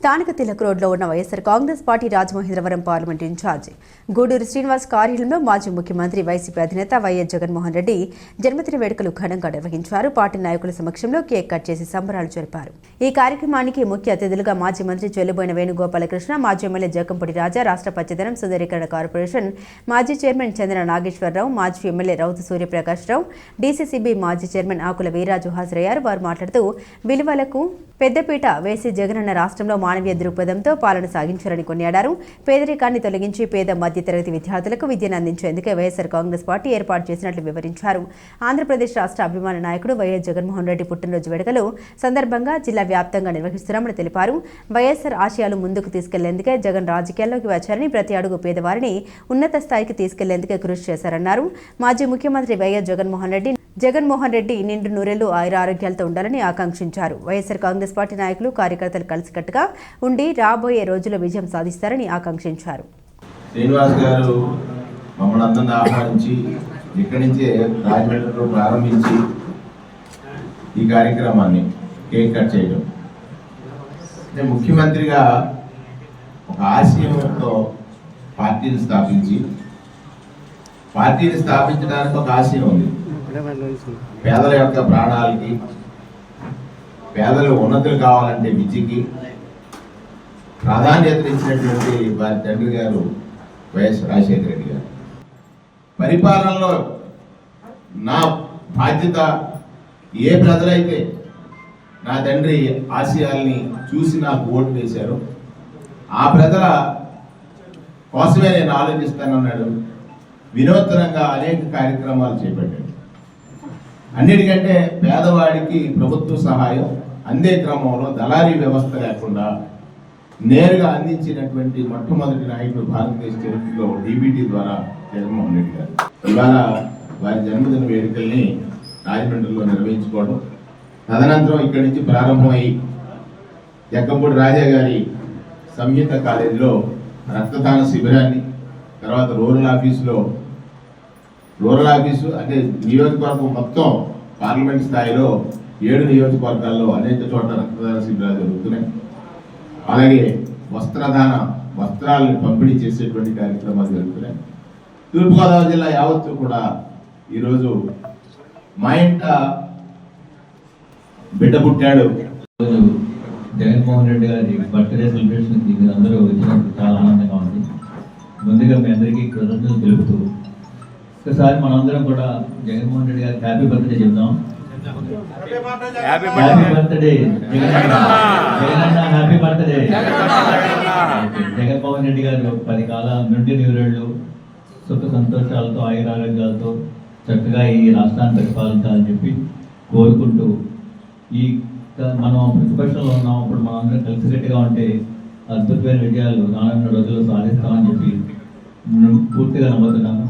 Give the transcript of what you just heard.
స్థానిక తిలక్ రోడ్లో ఉన్న YSR Congress party Rajamahendravaram parliament incharge Guduru Srinivas కార్యాలయంలో మాజీ ముఖ్యమంత్రి వైసీపీ అధినేత వైఎస్ జగన్మోహన్ రెడ్డి జన్మదిన వేడుకలు ఘనంగా నిర్వహించారు. పార్టీ నాయకుల సమక్షంలో కేక్ కట్ చేసి సంబరాలు జరిపారు. ఈ కార్యక్రమానికి ముఖ్య అతిథులుగా మాజీ మంత్రి చెల్లుబోయిన వేణుగోపాలకృష్ణ మాజీ ఎమ్మెల్యే జకంపూడి రాజా రాష్ట్ర పచ్చదనం సుందరీకరణ కార్పొరేషన్ మాజీ చైర్మన్ చంద్ర నాగేశ్వరరావు మాజీ ఎమ్మెల్యే రౌతు సూర్యప్రకాశ్ రావు డీసీసీబీ మాజీ చైర్మన్ ఆకుల వీరాజు హాజరయ్యారు. వారు మాట్లాడుతూ విలువలకు పెద్దపీట వేసి జగనన్న రాష్ట్రంలో మానవీయ దృక్పథంతో పాలన సాగించారని కొనియాడారు. పేదరికాన్ని తొలగించి పేద మధ్యతరగతి విద్యార్థులకు విద్యను అందించేందుకే వైఎస్సార్ కాంగ్రెస్ పార్టీ ఏర్పాటు చేసినట్లు వివరించారు. ఆంధ్రప్రదేశ్ రాష్ట్ర అభిమాన నాయకుడు వైఎస్ జగన్మోహన్ రెడ్డి పుట్టినరోజు వేడుకలు సందర్భంగా జిల్లా వ్యాప్తంగా నిర్వహిస్తున్నామని తెలిపారు. వైఎస్సార్ ఆశయాలు ముందుకు తీసుకెళ్ళేందుకే జగన్ రాజకీయాల్లోకి వచ్చారని ప్రతి అడుగు పేదవారిని ఉన్నత స్థాయికి తీసుకెళ్ళేందుకే కృషి చేశారన్నారు. మాజీ ముఖ్యమంత్రి వైఎస్ జగన్మోహన్ రెడ్డి జగన్మోహన్ రెడ్డి నిండు నూరెళ్ళు ఆయుర ఆరోగ్యాలతో ఉండాలని ఆకాంక్షించారు. వైఎస్సార్ కాంగ్రెస్ పార్టీ నాయకులు కార్యకర్తలు కలిసికట్టుగా ఉండి రాబోయే రోజుల్లో విజయం సాధిస్తారని ఆకాంక్షించారు. శ్రీనివాస్ గారు మమ్మల్ని అందరినీ ఆహ్వానించి ఇక్కడి నుంచే రాజమండ్రిలో ప్రారంభించి ఈ కార్యక్రమాన్ని కేక్ కట్ చేయడం. అంటే ముఖ్యమంత్రిగా ఒక ఆశయంతో పార్టీని స్థాపించి పార్టీని స్థాపించడానికి ఒక ఆశయం ఉంది. పేదల యొక్క ప్రాణాలకి పేదలు ఉన్నతులు కావాలంటే విద్యకి ప్రాధాన్యత ఇచ్చినటువంటి వారి తండ్రి గారు వైఎస్ రాజశేఖర రెడ్డి గారు. పరిపాలనలో నా బాధ్యత ఏ ప్రజలైతే నా తండ్రి ఆశయాల్ని చూసి నాకు ఓటు వేశారు ఆ ప్రజల కోసమే నేను ఆలోచిస్తానన్నాడు. వినూత్నంగా అనేక కార్యక్రమాలు చేపట్టాడు. అన్నిటికంటే పేదవాడికి ప్రభుత్వ సహాయం అందే క్రమంలో దళారీ వ్యవస్థ లేకుండా నేరుగా అందించినటువంటి మొట్టమొదటి నాయకుడు భారతదేశ చరిత్రలో డీబీటీ ద్వారా జగన్మోహన్ రెడ్డి గారు. ఇవాళ వారి జన్మదిన వేడుకల్ని రాజమండ్రిలో నిర్వహించుకోవడం తదనంతరం ఇక్కడి నుంచి ప్రారంభమై జక్కంపూడి రాజా గారి సంయుక్త కాలేజీలో రక్తదాన శిబిరాన్ని తర్వాత రూరల్ ఆఫీసులో రూరల్ ఆఫీసు అంటే నియోజకవర్గం మొత్తం పార్లమెంట్ స్థాయిలో ఏడు నియోజకవర్గాల్లో అనేక చోట్ల రక్తదాన శిబిరాలు జరుగుతున్నాయి. అలాగే వస్త్రదాన వస్త్రాలను పంపిణీ చేసేటువంటి కార్యక్రమాలు జరుగుతున్నాయి. తూర్పుగోదావరి జిల్లా యావత్తు కూడా ఈరోజు మా ఇంట బిడ్డ పుట్టాడు. జగన్మోహన్ రెడ్డి గారి బర్త్డే సెలబ్రేషన్కి మీరు అందరూ వచ్చినప్పుడు చాలా ఆనందంగా ఉంది. ముందుగా మీ అందరికీ కృతజ్ఞతలు తెలుపుతూ ఒకసారి మనందరం కూడా జగన్మోహన్ రెడ్డి గారికి హ్యాపీ బర్త్డే చెప్దాం. Happy birthday Jagananna. Happy birthday Jaganmohan Reddy garu పది కాలం నుండి నివరేళ్ళు సుఖ సంతోషాలతో ఆయురారోగ్యాలతో చక్కగా ఈ రాష్ట్రాన్ని పరిపాలించాలని చెప్పి కోరుకుంటూ ఈ మనం ప్రతిపక్షంలో ఉన్నాం. ఇప్పుడు మనం అందరం కలిసికట్టుగా ఉంటే అద్భుతమైన విజయాలు రానున్న రోజుల్లో సాధిస్తామని చెప్పి నేను పూర్తిగా నమ్ముతున్నాను